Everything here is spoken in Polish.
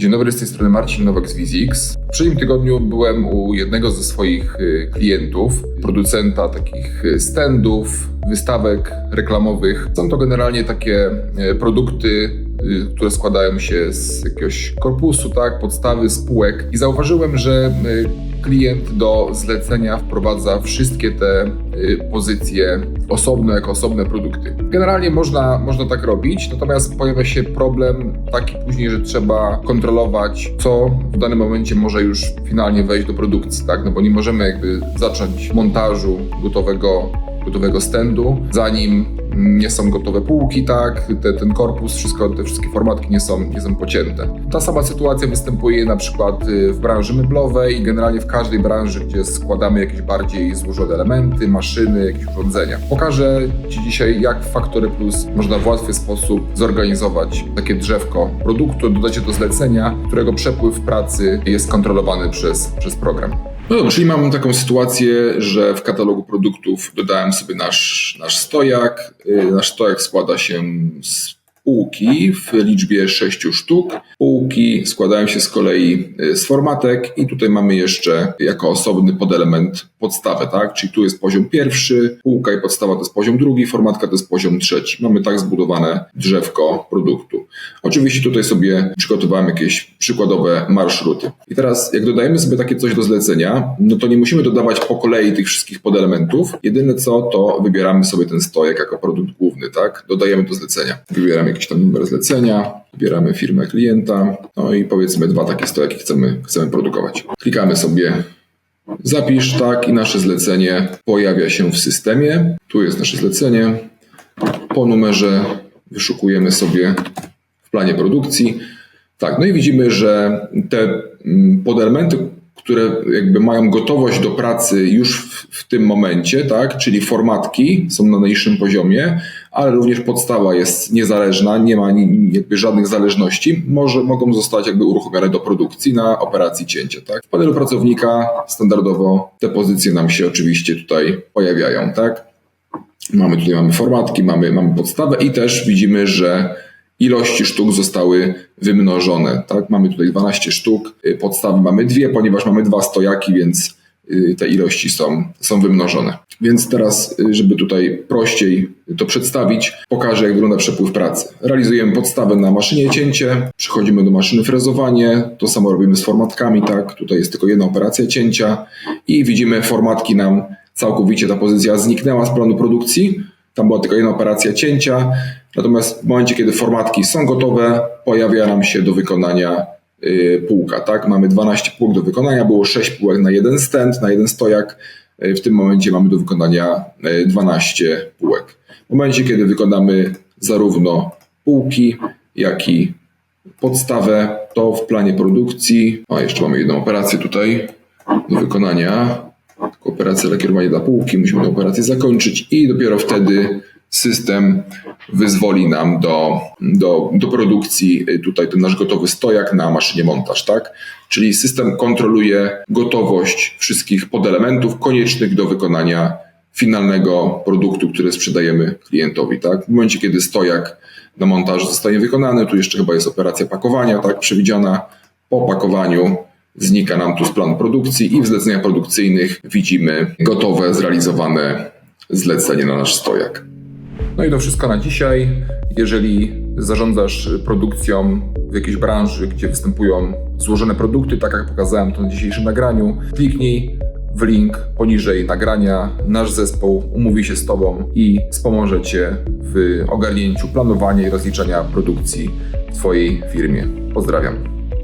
Dzień dobry, z tej strony Marcin Nowak z Vizix. W poprzednim tygodniu byłem u jednego ze swoich y, klientów, producenta takich y, standów, wystawek reklamowych. Są to generalnie takie y, produkty, które składają się z jakiegoś korpusu, tak, podstawy, spółek. I zauważyłem, że y, klient do zlecenia wprowadza wszystkie te y, pozycje osobno, jako osobne produkty. Generalnie można, można tak robić, natomiast pojawia się problem taki później, że trzeba kontrolować, co w danym momencie może już finalnie wejść do produkcji, tak? No bo nie możemy jakby zacząć montażu gotowego gotowego standu, zanim nie są gotowe półki, tak, te, ten korpus, wszystko, te wszystkie formatki nie są, nie są pocięte. Ta sama sytuacja występuje na przykład y, w branży meblowej i generalnie w każdej branży, gdzie składamy jakieś bardziej złożone elementy, maszyny, jakieś urządzenia. Pokażę Ci dzisiaj, jak w Factory Plus można w łatwy sposób zorganizować takie drzewko produktu, dodać je do zlecenia, którego przepływ pracy jest kontrolowany przez, przez program. No dobrze, czyli mamy taką sytuację, że w katalogu produktów dodałem sobie nasz, nasz stojak. Y, Nasz stojak składa się z półki w liczbie 6 sztuk. Półki składają się z kolei y, z formatek i tutaj mamy jeszcze jako osobny podelement podstawę, tak? Czyli tu jest poziom pierwszy, półka i podstawa to jest poziom drugi, formatka to jest poziom trzeci. Mamy tak zbudowane drzewko produktu. Oczywiście tutaj sobie przygotowałem jakieś przykładowe marszruty. I teraz jak dodajemy sobie takie coś do zlecenia, no to nie musimy dodawać po kolei tych wszystkich podelementów. Jedyne co, to wybieramy sobie ten stojak jako produkt główny, tak? Dodajemy do zlecenia. Wybieramy jakiś tam numer zlecenia, wybieramy firmę klienta, no i powiedzmy dwa takie stojaki chcemy, chcemy produkować. Klikamy sobie zapisz, tak, i nasze zlecenie pojawia się w systemie. Tu jest nasze zlecenie. Po numerze wyszukujemy sobie w planie produkcji. Tak, no i widzimy, że te mm, podelementy, które jakby mają gotowość do pracy już w, w tym momencie, tak, czyli formatki są na najniższym poziomie, ale również podstawa jest niezależna, nie ma ni- jakby żadnych zależności, może, mogą zostać jakby uruchomione do produkcji na operacji cięcia. Tak. W panelu pracownika standardowo te pozycje nam się oczywiście tutaj pojawiają. Tak. Mamy tutaj mamy formatki, mamy, mamy podstawę i też widzimy, że ilości sztuk zostały wymnożone. Tak? Mamy tutaj 12 sztuk, y, podstawy mamy dwie, ponieważ mamy dwa stojaki, więc y, te ilości są, są wymnożone. Więc teraz, y, żeby tutaj prościej to przedstawić, pokażę, jak wygląda przepływ pracy. Realizujemy podstawę na maszynie cięcie, przechodzimy do maszyny frezowanie, to samo robimy z formatkami, tak? Tutaj jest tylko jedna operacja cięcia i widzimy formatki nam całkowicie ta pozycja zniknęła z planu produkcji. Tam była tylko jedna operacja cięcia, natomiast w momencie, kiedy formatki są gotowe, pojawia nam się do wykonania y, półka. Tak? Mamy 12 półek do wykonania, było 6 półek na jeden stand, na jeden stojak. Y, W tym momencie mamy do wykonania y, 12 półek. W momencie, kiedy wykonamy zarówno półki, jak i podstawę, to w planie produkcji, a jeszcze mamy jedną operację tutaj do wykonania, operację lakierowania dla półki, musimy tę operację zakończyć i dopiero wtedy system wyzwoli nam do, do, do produkcji y, tutaj ten nasz gotowy stojak na maszynie montaż, tak? Czyli system kontroluje gotowość wszystkich podelementów koniecznych do wykonania finalnego produktu, który sprzedajemy klientowi, tak? W momencie, kiedy stojak na montażu zostanie wykonany, tu jeszcze chyba jest operacja pakowania, tak? Przewidziana po pakowaniu znika nam tu z planu produkcji i w zleceniach produkcyjnych widzimy gotowe, zrealizowane zlecenie na nasz stojak. No i to wszystko na dzisiaj. Jeżeli zarządzasz produkcją w jakiejś branży, gdzie występują złożone produkty, tak jak pokazałem to na dzisiejszym nagraniu, kliknij w link poniżej nagrania. Nasz zespół umówi się z Tobą i wspomoże Cię w ogarnięciu planowania i rozliczania produkcji w Twojej firmie. Pozdrawiam.